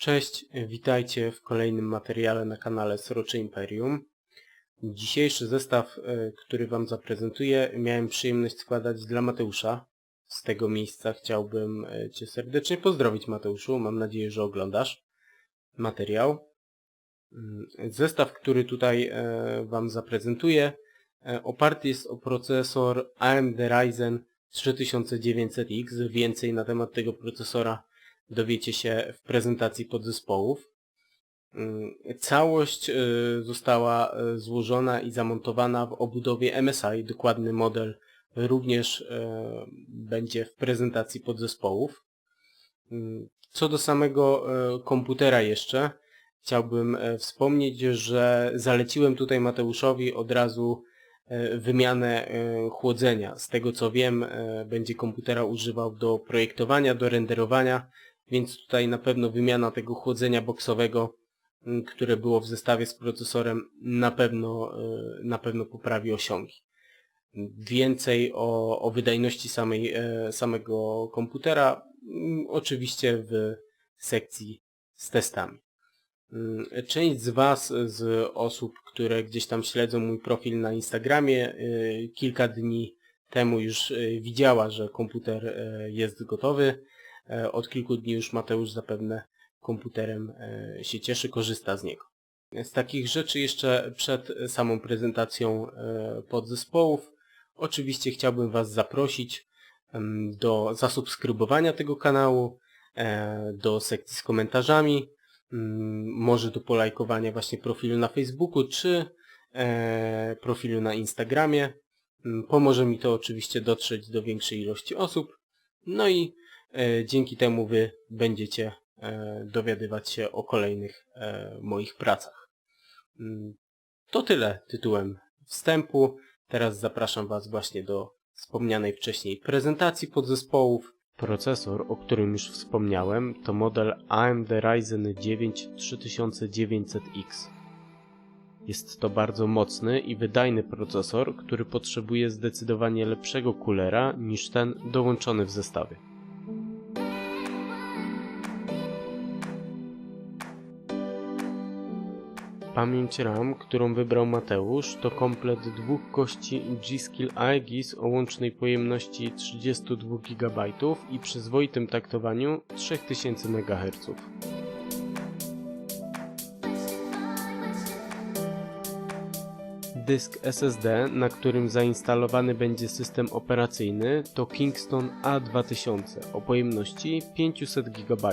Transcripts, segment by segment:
Cześć, witajcie w kolejnym materiale na kanale Srocze Imperium. Dzisiejszy zestaw, e, który Wam zaprezentuję, miałem przyjemność składać dla Mateusza. Z tego miejsca chciałbym e, Cię serdecznie pozdrowić Mateuszu, mam nadzieję, że oglądasz materiał. Mm, Zestaw, który tutaj e, Wam zaprezentuję, oparty jest o procesor AMD Ryzen 3900X. Więcej na temat tego procesora dowiecie się w prezentacji podzespołów. Mm, Całość y, została y, złożona i zamontowana w obudowie MSI. Dokładny model również y, będzie w prezentacji podzespołów. Mm, Co do samego komputera jeszcze, chciałbym wspomnieć, że zaleciłem tutaj Mateuszowi od razu wymianę chłodzenia. Z tego co wiem, będzie komputera używał do projektowania, do renderowania, więc tutaj na pewno wymiana tego chłodzenia boksowego, mm, które było w zestawie z procesorem, na pewno, e, na pewno poprawi osiągi. Więcej o, o wydajności samej, e, samego komputera, mm, oczywiście w sekcji z testami. Mm, część z Was, z osób, które gdzieś tam śledzą mój profil na Instagramie, e, kilka dni temu już widziała, że komputer jest gotowy. E, od kilku dni już Mateusz zapewne komputerem e, się cieszy, korzysta z niego. Z takich rzeczy jeszcze przed samą prezentacją e, podzespołów oczywiście chciałbym Was zaprosić do zasubskrybowania tego kanału, do sekcji z komentarzami, może do polajkowania właśnie profilu na Facebooku czy profilu na Instagramie. Pomoże mi to oczywiście dotrzeć do większej ilości osób. No i dzięki temu Wy będziecie e, dowiadywać się o kolejnych e, moich pracach. Mm, to tyle tytułem wstępu. Teraz zapraszam Was właśnie do wspomnianej wcześniej prezentacji podzespołów. Procesor, o którym już wspomniałem, to model AMD Ryzen 9 3900X. Jest to bardzo mocny i wydajny procesor, który potrzebuje zdecydowanie lepszego coolera niż ten dołączony w zestawie. Pamięć RAM, którą wybrał Mateusz, to komplet dwóch kości G-Skill Aegis o łącznej pojemności 32 GB i przyzwoitym taktowaniu 3000 MHz. Dysk SSD, na którym zainstalowany będzie system operacyjny to Kingston A2000 o pojemności 500 GB.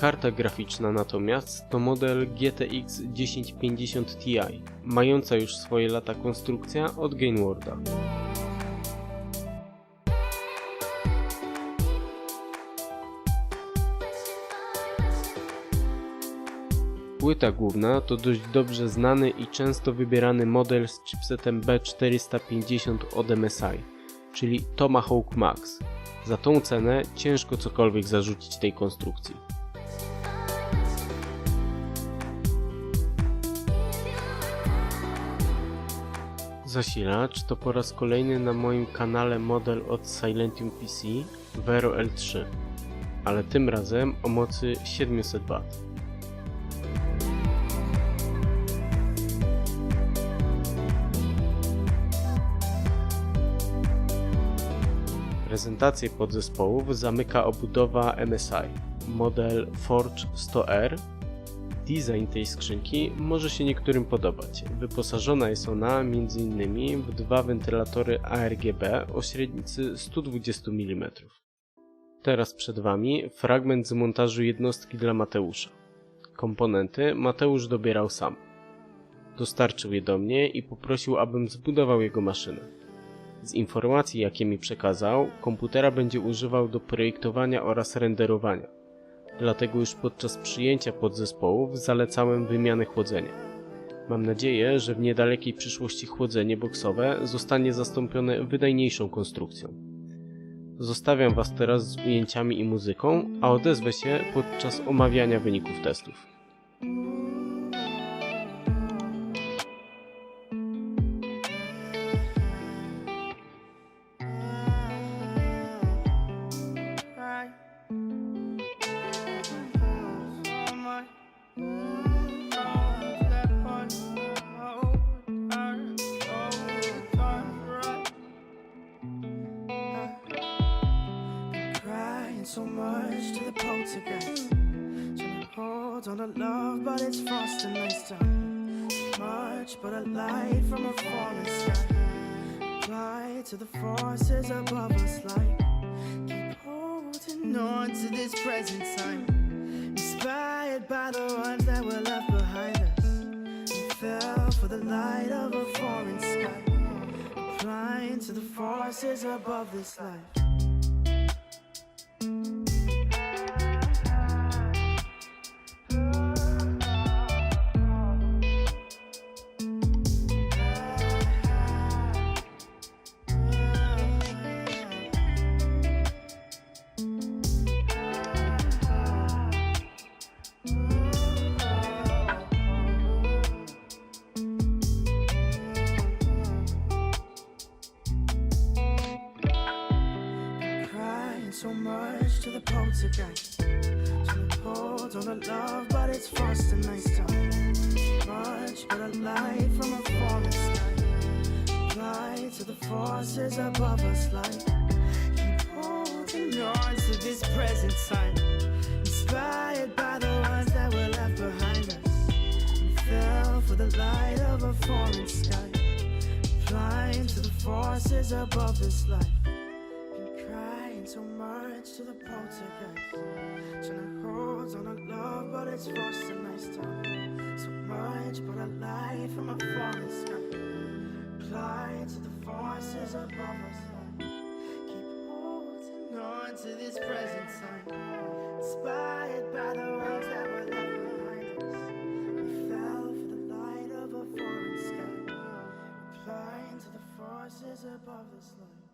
Karta graficzna natomiast to model GTX 1050 Ti, mająca już swoje lata konstrukcja od Gainworda. Płyta główna to dość dobrze znany i często wybierany model z chipsetem B450 od MSI, czyli Tomahawk Max. Za tą cenę ciężko cokolwiek zarzucić tej konstrukcji. Zasilacz to po raz kolejny na moim kanale model od Silentium PC Vero L3, ale tym razem o mocy 700 W. Prezentację podzespołów zamyka obudowa MSI, model Forge 100R Design tej skrzynki może się niektórym podobać. Wyposażona jest ona m.in. w dwa wentylatory ARGB o średnicy 120 mm. Teraz przed Wami fragment z montażu jednostki dla Mateusza. Komponenty Mateusz dobierał sam. Dostarczył je do mnie i poprosił, abym zbudował jego maszynę. Z informacji, jakie mi przekazał, komputera będzie używał do projektowania oraz renderowania dlatego już podczas przyjęcia podzespołów zalecałem wymianę chłodzenia. Mam nadzieję, że w niedalekiej przyszłości chłodzenie boksowe zostanie zastąpione wydajniejszą konstrukcją. Zostawiam Was teraz z ujęciami i muzyką, a odezwę się podczas omawiania wyników testów. But it's frost and nice time. Much but a light from a falling sky. Apply to the forces above us, like keep holding on to this present time. Inspired by the ones that were left behind us. We fell for the light of a foreign sky. Applying to the forces above this life. So much to the poltergeist. Trying to hold on to love, but it's frost and nice time. Much but a light from a falling sky. Apply to the forces above us, like keep holding on to this present time. Inspired by the ones that were left behind us. Fell for the light of a foreign sky. Flying to the forces above this life. So much to the poltergeist. Trying to hold on to love, but it's forced and nice time. So much but a light from a falling sky. Flying to the forces above us. Keep holding on to this present time. Inspired by the ones that were left behind us. We fell for the light of a foreign sky. Applying to the forces above this light.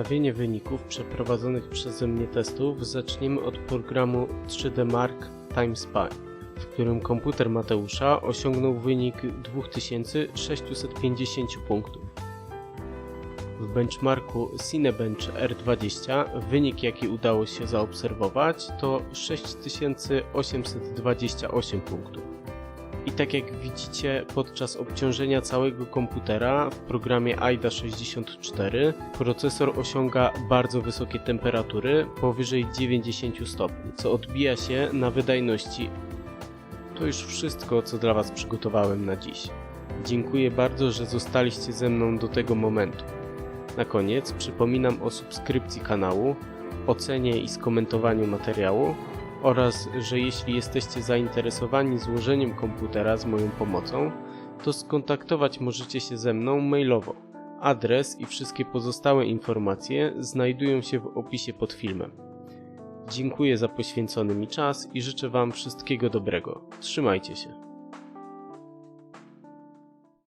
Przedstawienie wyników przeprowadzonych przeze mnie testów zaczniemy od programu 3D Mark Time Spy, w którym komputer Mateusza osiągnął wynik 2650 punktów. W benchmarku Cinebench R20 wynik jaki udało się zaobserwować to 6828 punktów. I tak jak widzicie, podczas obciążenia całego komputera w programie AIDA 64 procesor osiąga bardzo wysokie temperatury powyżej 90 stopni, co odbija się na wydajności. To już wszystko, co dla Was przygotowałem na dziś. Dziękuję bardzo, że zostaliście ze mną do tego momentu. Na koniec przypominam o subskrypcji kanału, ocenie i skomentowaniu materiału oraz, że jeśli jesteście zainteresowani złożeniem komputera z moją pomocą, to skontaktować możecie się ze mną mailowo. Adres i wszystkie pozostałe informacje znajdują się w opisie pod filmem. Dziękuję za poświęcony mi czas i życzę Wam wszystkiego dobrego. Trzymajcie się.